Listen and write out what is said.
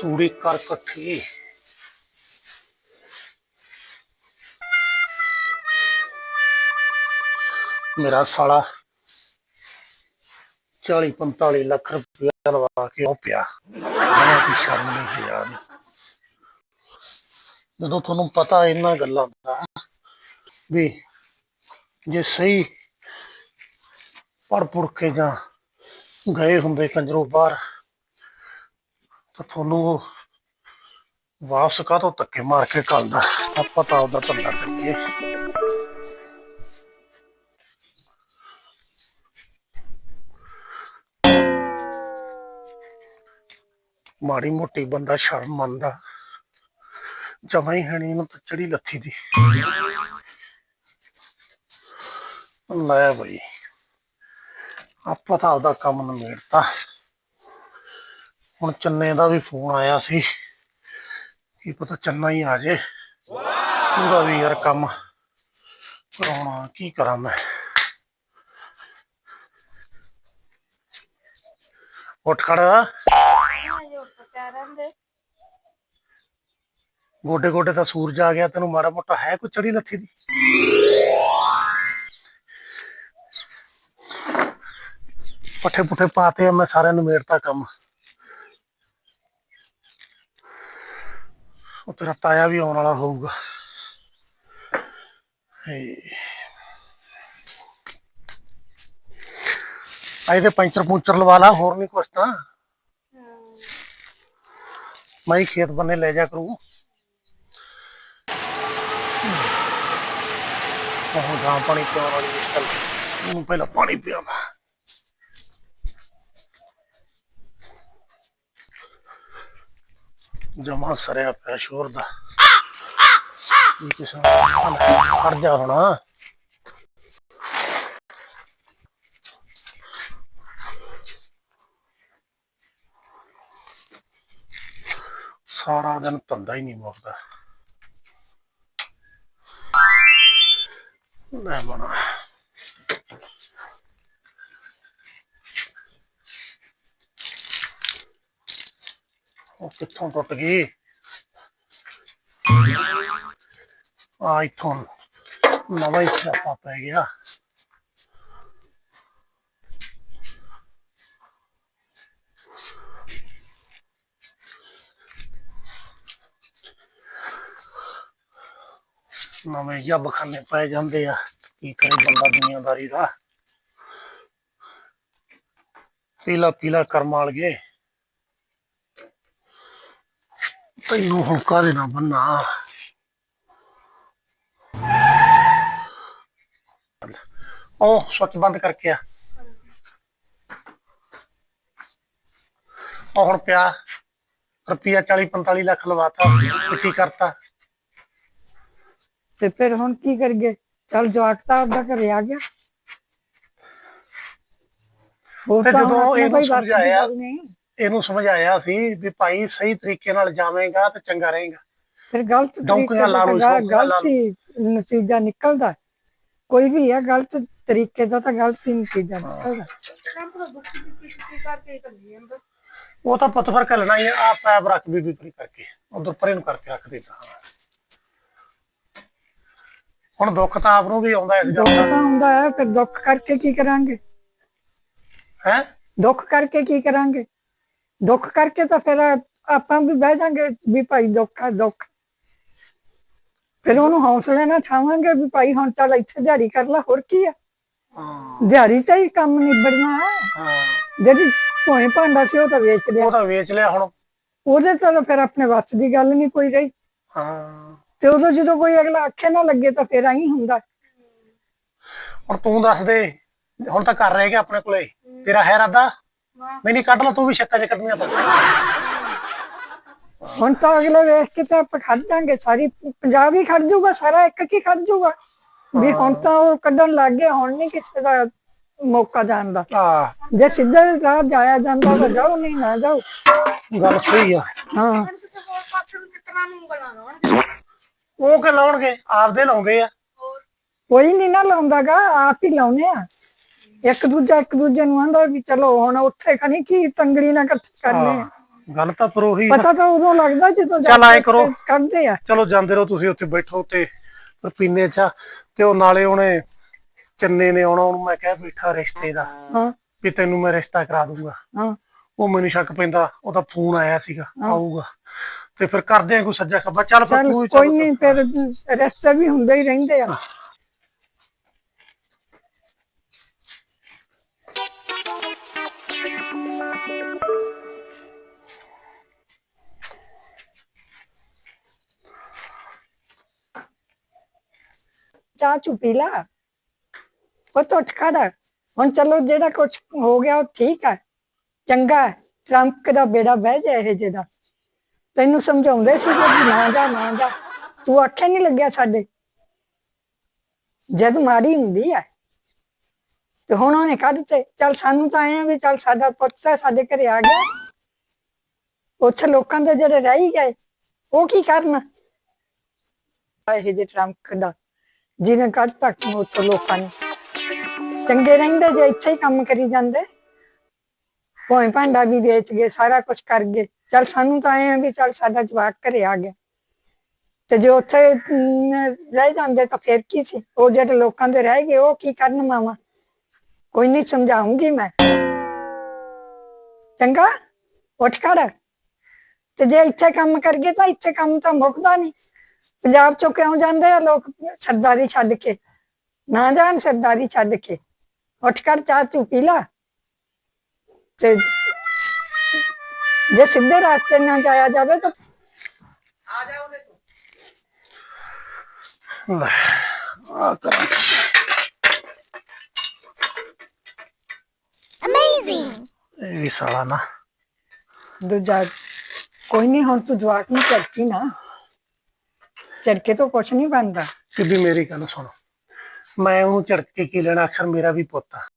ਤੂੜੀ ਕਰ ਇਕੱਠੀ। ਮੇਰਾ ਸਾਲਾ 40 45 ਲੱਖ ਰੁਪਇਆ ਲਵਾ ਕੇ ਉਹ ਪਿਆ। ਮੈਨੂੰ ਕੋਈ ਸ਼ਰਮ ਨਹੀਂ ਯਾਰ ਜਦੋਂ ਤੁਹਾਨੂੰ ਪਤਾ ਇਹਨਾਂ ਗੱਲਾਂ ਦਾ ਵੀ ਜੇ ਸਹੀ ਪੜ ਪੁੜ ਕੇ ਜਾਂ ਗਏ ਹੁੰਦੇ ਕੰਜਰੋ ਬਾਹਰ, ਤਾਂ ਤੁਹਾਨੂੰ ਉਹ ਵਾਪਸ ਕਾਹਤੋਂ ਧੱਕੇ ਮਾਰ ਕੇ ਕੱਲਦਾ ਆਪਾਂ ਤਾਂ ਉਹਦਾ ਧੰਦਾ ਕਰੀਏ। ਮਾੜੀ ਮੋਟੀ ਬੰਦਾ ਸ਼ਰਮ ਮੰਨਦਾ। ਜਮਾਂ ਹੀ ਹੈ ਇਹਨੂੰ ਚੜੀ ਲੱਥੀ ਦੀ। ਲੈ ਬਈ। ਆਪਾਂ ਤਾਂ ਆਪਦਾ ਕੰਮ ਨਿਬੇੜਤਾ। ਹੁਣ ਚੰਨੇ ਦਾ ਵੀ ਫੋਨ ਆਇਆ ਸੀ। ਕੀ ਪਤਾ ਚੰਨਾ ਹੀ ਆ ਜੇ। ਉਹਦਾ ਵੀ ਯਾਰ ਕੰਮ ਕਰਾਉਣਾ, ਕੀ ਕਰਾਂ ਮੈਂ? ਉੱਠ ਖੜ। ਗੋਡੇ ਗੋਡੇ ਤਾਂ ਸੂਰਜ ਆ ਗਿਆ, ਤੈਨੂੰ ਮਾੜਾ ਮੋਟਾ ਹੈ ਕੋਈ ਚੜੀ ਲੱਥੀ ਦੀ? ਪੱਠੇ ਪੁੱਠੇ ਪਾਤੇ ਮੈਂ ਸਾਰਿਆਂ ਨੂੰ ਮੇੜਤਾ ਕੰਮ। ਉਹ ਤੇਰਾ ਤਾਇਆ ਵੀ ਆਉਣ ਵਾਲਾ ਹੋਊਗਾ। ਹੇ। ਆਏ ਤੇ ਪੈਂਚਰ ਪੁੰਚਰ ਲਵਾ ਲਾ, ਹੋਰ ਨਹੀਂ ਕੁਛ ਤਾਂ। ਮੈਂ ਹੀ ਖੇਤ ਬੰਨੇ ਲੈ ਜਾ ਕਰੂ। ਉਹ ਗਾਂ ਪਾਣੀ ਪਿਆਉਣ ਵਾਲੀ ਮੁਸ਼ਕਲ। ਉਹਨੂੰ ਪਹਿਲਾਂ ਪਾਣੀ ਪਿਆਵਾਂ ਜਮਾ ਸਰਿਆ ਪਿਆ ਸ਼ੋਰ ਦਾ। ਇਹ ਕਿਸਮ ਖੜ ਜਾ ਹੁਣ। ਸਾਰਾ ਦਿਨ ਧੰਦਾ ਹੀ ਨਹੀਂ ਮੁੱਕਦਾ। ਲੈ ਬਣਾ। ਉਹ ਕਿੱਥੋਂ ਟੁੱਟ ਗਈ ਆ ਇਥੋਂ ਨਵਾਂ ਹੀ ਸਿਆਪਾ ਪੈ ਗਿਆ ਨਵੇਂ ਜੱਬ ਖਾਨੇ ਪੈ ਜਾਂਦੇ ਆ ਕੀ ਕਰੇ ਬੰਦਾ ਦੁਨੀਆਦਾਰੀ ਦਾ ਪੀਲਾ ਪੀਲਾ ਕਰਮਾਲ ਗਏ ਤੈਨੂੰ ਹੁਣ ਕਾਹਦੇ ਨਾਲ ਬੰਨਾ ਉਹ ਸੁੱਚ ਬੰਦ ਕਰਕੇ ਆ। ਉਹ ਹੁਣ ਪਿਆ ਰੁਪਿਆ 40 45 ਲੱਖ ਲਵਾਤਾ ਮਿੱਟੀ ਕਰਤਾ। ਤੇ ਫਿਰ ਹੁਣ ਕੀ ਕਰੀਏ? ਚੱਲ ਜਵਾਕ ਤਾਂ ਆਪਦਾ ਘਰੇ ਆ ਗਿਆ। ਹੋਰ ਤੇ ਤਾਂ ਜਦੋਂ ਹੁਣ ਆਪਣੇ ਇਹਨੂੰ ਸਮਝਾਇਆ- ਨਹੀਂ। ਇਹਨੂੰ ਸਮਝਾਇਆ ਸੀ ਵੀ ਭਾਈ ਸਹੀ ਤਰੀਕੇ ਨਾਲ ਜਾਵੇਂਗਾ ਤੇ ਚੰਗਾ ਰਹੇਗਾ। ਫਿਰ ਗਲਤ ਡੌਂਕੀਆਂ ਤਰੀਕੇ ਲਾ ਲਓ, ਦਾ ਗਲਤ ਨਤੀਜਾ ਨਿਕਲਦਾ। ਕੋਈ ਵੀ ਹੈ ਗਲਤ ਤਰੀਕੇ ਦਾ ਤਾਂ ਗਲਤ ਹੀ ਨਤੀਜਾ ਨਿਕਲਦਾ। ਉਹ ਤਾਂ ਪੁੱਤ ਫਰ ਲੈਣਾ ਹੀ ਆ ਪੈਪ ਰੱਖ ਬੀਬੀ ਪਰੀ ਕਰਕੇ। ਉਧਰ ਪਰੇ ਨੂੰ ਕਰਕੇ ਰੱਖ ਦਿੱਤਾ। ਹੁਣ ਦੁੱਖ ਤਾਂ ਆਪ ਨੂੰ ਵੀ ਆਉਂਦਾ ਇਸ ਗੱਲ ਦਾ। ਤਾਂ ਹੁੰਦਾ ਹੈ ਫਿਰ ਦੁੱਖ ਕਰਕੇ ਕੀ ਕਰਾਂਗੇ? ਹੈ? ਦੁੱਖ ਕਰਕੇ ਕੀ ਕਰਾਂਗੇ? ਦੁੱਖ ਕਰਕੇ ਤਾਂ ਫਿਰ ਆਪਾਂ ਵੀ ਬਹਿ ਜਾਾਂਗੇ ਵੀ ਭਾਈ ਦੁੱਖ ਆ ਦੁੱਖ। ਫਿਰ ਉਹਨੂੰ ਹੌਸਲੇ ਨਾਲ ਠਾਵਾਂਗੇ ਵੀ ਭਾਈ ਹੁਣ ਚੱਲ ਇੱਥੇ ਦਿਹਾੜੀ ਕਰ ਲੈ ਹੋਰ ਕੀ ਆ? ਦਿਹਾੜੀ ਤੇ ਹੀ ਕੰਮ ਨਿਬੜਨਾ ਹੈ। ਹਾਂ। ਜਿਹੜੀ ਧੋਏ ਭਾਂਡਾ ਸੀ ਉਹ ਤਾਂ ਵੇਚ ਲਿਆ। ਉਹ ਤਾਂ ਵੇਚ ਲਿਆ ਹੁਣ। ਉਹਦੇ ਤੋਂ ਫਿਰ ਆਪਣੇ ਵੱਸ ਦੀ ਗੱਲ ਨਹੀਂ ਕੋਈ ਰਹੀ। ਹਾਂ। ਤੇ ਉਦੋਂ ਜਦੋਂ ਕੋਈ ਅਗਲਾ ਆਖੇ ਨਾ ਲੱਗੇ ਤਾਂ ਫਿਰ ਆਈ ਹੁੰਦਾ। ਹੁਣ ਤੂੰ ਦੱਸ ਦੇ ਹੁਣ ਤਾਂ ਘਰ ਰਹਿ ਆਪਣੇ ਕੋਲੇ। ਤੇਰਾ ਹੈ ਇਰਾਦਾ? ਨਹੀਂ ਨਹੀਂ ਕੱਢ ਲਾ ਤੂੰ ਵੀ ਸ਼ੱਕਾਂ ਚ ਕੱਢਣੀਆਂ ਤਾਂ। ਹੁਣ ਤਾਂ ਅਗਲੇ ਵੇਖ ਕੇ ਤਾਂ ਆਪਾਂ ਖੜ ਜਾਾਂਗੇ ਸਾਰੀ ਪੰਜਾਬ ਹੀ ਖੜ ਜਾਊਗਾ ਸਾਰਾ ਇੱਕ ਕੀ ਖੜ ਜਾਊਗਾ। ਵੀ ਹੁਣ ਤਾਂ ਉਹ ਕੱਢਣ ਲੱਗ ਗਏ ਹੁਣ ਨਹੀਂ ਕਿਸੇ ਦਾ ਮੌਕਾ ਜਾਣ ਦਾ। ਜੇ ਸਿੱਧੇ ਰਾਹ ਜਾਇਆ ਜਾਂਦਾ ਤਾਂ ਜਾਓ ਨਹੀਂ ਨਾ ਜਾਓ। ਗੱਲ ਸਹੀ ਆ। ਹਾਂ। ਉਹ ਕਿ ਲਾਉਣਗੇ? ਆਪਦੇ ਲਾਉਂਦੇ ਆ। ਕੋਈ ਨਹੀਂ ਨਾ ਲਾਉਂਦਾਗਾ ਆਪ ਹੀ ਲਾਉਨੇ ਆ। ਇੱਕ ਦੂਜਾ ਇੱਕ ਦੂਜੇ ਨੂੰ ਆਂਦਾ ਵੀ ਚਲੋ ਹੁਣ ਉੱਥੇ ਖਣੀ ਕੀ ਤੰਗੜੀ ਨਾ ਇਕੱਠੀ ਕਰਨੀ ਆ। ਗੱਲ ਤਾਂ ਪਰ ਉਹੀ। ਪਤਾ ਤਾਂ ਉਦੋਂ ਲੱਗਦਾ ਜਦੋਂ ਚੱਲ ਆਏਂ ਕਰੋ। ਕਰਦੇ ਆ ਚਲੋ ਜਾਂਦੇ ਰਹੋ ਤੁਸੀਂ ਉੱਥੇ ਬੈਠੋ ਤੇ ਪੀਨੇ ਚਾ ਤੇ ਉਹ ਨਾਲੇ ਉਹਨੇ ਚੰਨੇ ਨੇ ਆਉਣਾ ਉਹਨੂੰ ਮੈਂ ਕਿਹਾ ਬੈਠਾ ਰਿਸ਼ਤੇ ਦਾ ਹਾਂ ਵੀ ਤੈਨੂੰ ਮੈਂ ਰਿਸ਼ਤਾ ਕਰਾ ਦੂੰਗਾ ਹਾਂ ਉਹ ਮੈਨੂੰ ਸ਼ੱਕ ਪੈਂਦਾ ਉਹਦਾ ਫੋਨ ਆਇਆ ਸੀਗਾ ਆਊਗਾ ਤੇ ਫਿਰ ਕਰਦੇ ਆ ਕੋਈ ਸੱਜਾ ਖੱਬਾ ਚੱਲ ਫਿਰ ਚੱਲ ਤੂੰ ਹੀ ਕੋਈ ਚੱਲ। ਨਹੀਂ ਫਿਰ ਰਸਤੇ ਵੀ ਹੁੰਦੇ ਹੀ ਰਹਿੰਦੇ ਆ ਚਾਹ ਚੁ ਲਾ। ਉਹ ਉੱਠ ਖੜਾ। ਹੁਣ ਚਲੋ ਜਿਹੜਾ ਕੁਝ ਹੋ ਗਿਆ ਉਹ ਠੀਕ ਹੈ ਚੰਗਾ। ਟਰੰਪ ਦਾ ਬੇੜਾ ਬਹਿ ਜਾ ਇਹ ਜਿਹਦਾ ਤੈਨੂੰ ਸਮਝਾਉਂਦੇ ਸੀ ਕਿ ਨਾ ਜਾ ਨਾ ਜਾ। ਤੂੰ ਆਖੇ ਨਹੀਂ ਲੱਗਿਆ ਸਾਡੇ। ਜਦ ਮਾਰੀ ਹੁੰਦੀ ਹੈ ਤੇ ਹੁਣ ਉਹਨੇ ਕੱਢ ਤੇ। ਚੱਲ ਸਾਨੂੰ ਤਾਂ ਆਏ ਆ ਵੀ ਚੱਲ ਸਾਡਾ ਪੁੱਤ ਤਾਂ ਸਾਡੇ ਘਰੇ ਆ ਗਿਆ। ਉੱਥੇ ਲੋਕਾਂ ਦੇ ਜਿਹੜੇ ਰਹਿ ਗਏ। ਉਹ ਕੀ ਕਰਨ? ਇਹ ਜੇ ਟਰੰਪ ਦਾ ਜਿਹਨੇ ਕੱਢ ਤੱਕ ਉੱਥੇ ਲੋਕਾਂ ਨੇ। ਚੰਗੇ ਰਹਿੰਦੇ ਜੇ ਇੱਥੇ ਹੀ ਕੰਮ ਕਰੀ ਜਾਂਦੇ। ਭੋਏ ਭਾਂਡਾ ਵੀ ਵੇਚ ਗਏ, ਸਾਰਾ ਕੁਝ ਕਰ ਗਏ। ਚੱਲ ਸਾਨੂੰ ਤਾਂ ਆਏ ਵੀ ਚੱਲ ਸਾਡਾ ਜਵਾਕ ਘਰੇ ਆ ਗਿਆ। ਤੇ ਜੇ ਉੱਥੇ ਰਹਿ ਜਾਂਦੇ ਤਾਂ ਫਿਰ ਕੀ ਸੀ? ਉਹ ਜਿਹੜੇ ਲੋਕਾਂ ਦੇ ਰਹਿ ਗਏ, ਉਹ ਕੀ ਕਰਨ ਮਾਵਾ? ਕੋਈ ਨਹੀਂ ਸਮਝਾਉਂਗੀ ਮੈਂ। ਚੰਗਾ? ਉੱਠ ਕਰ ਤੇ ਜੇ ਇੱਥੇ ਕੰਮ ਕਰ ਗਏ ਤਾਂ ਇੱਥੇ ਕੰਮ ਤਾਂ ਮੁੱਕਦਾ ਨਹੀਂ। ਪੰਜਾਬ ਚੋਂ ਕਿਉਂ ਜਾਂਦੇ ਆ ਲੋਕ? ਸਰਦਾਰੀ ਛੱਡ ਕੇ। ਨਾ ਜਾਣ ਸਰਦਾਰੀ ਛੱਡ ਕੇ। ਉੱਠ ਕਰ ਚਾਹ ਤੂੰ ਪੀ ਲਾ। ਤੇ ਜੇ ਸਿੱਧੇ ਰਾਸਤੇ ਨਾਲ ਜਾਇਆ ਜਾਵੇ ਤਾਂ ਲੈ ਆ ਕਰਾਂ। Amazing! ਇਹ ਵੀ ਸਾਲਾ ਨਾ। ਦੂਜਾ ਕੋਈ ਨਹੀਂ ਹੁਣ ਤੂੰ ਜਵਾਕ ਨੂੰ ਚੜਕੀ ਨਾ। ਚੜਕੇ ਤੋਂ ਕੁਛ ਨਹੀਂ ਬਣਦਾ। ਕਿ ਵੀ ਮੇਰੀ ਗੱਲ ਸੁਣੋ। ਮੈਂ ਉਹਨੂੰ ਝੜਕ ਕੀ ਲੈਣਾ? ਅਕਸਰ ਮੇਰਾ ਵੀ ਪੁੱਤ ਆ।